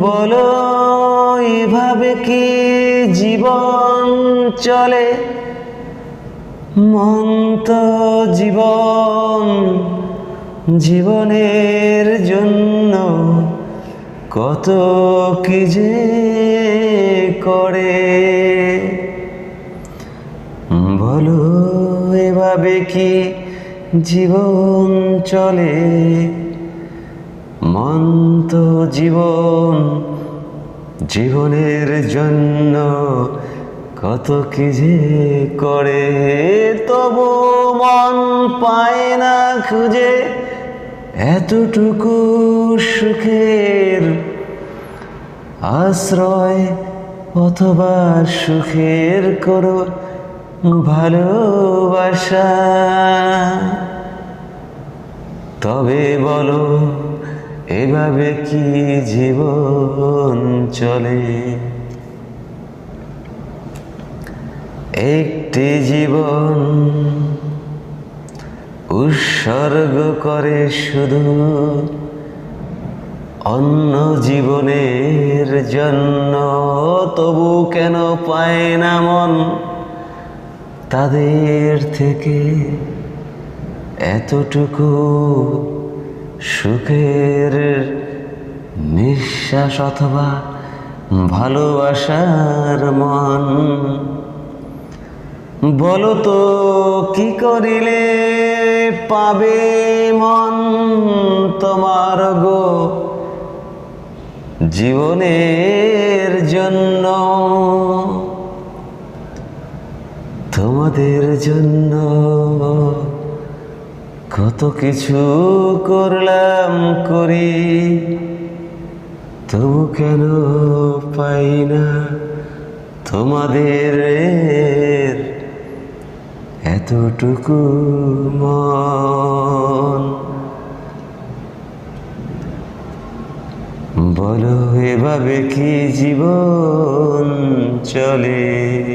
বলো এভাবে কি জীবন চলে? মন তো জীবন জীবনের জন্য কত কি যে করে। বলো এভাবে কি জীবন চলে? মন তো জীবন, জীবনের জন্য কত কি যে করে। তবু মন পায় না খুঁজে, এতটুকু সুখের আশ্রয় অথবা সুখের করো ভালোবাসা। তবে বলো, এভাবে কি জীবন চলে? একটি জীবন উৎসর্গ করে শুধু অন্য জীবনের জন্য তবু কেন পায় না মন? তাদের থেকে এতটুকু সুখের নিঃশ্বাস অথবা ভালোবাসার মন? বলো তো, কি করিলে পাবে মন তোমার গো? জীবনের জন্য, তোমাদের জন্য কত কিছু করলাম করি, তবু কেন পাই না তোমাদের? এতটুকু মন বলো এভাবে কি জীবন চলে?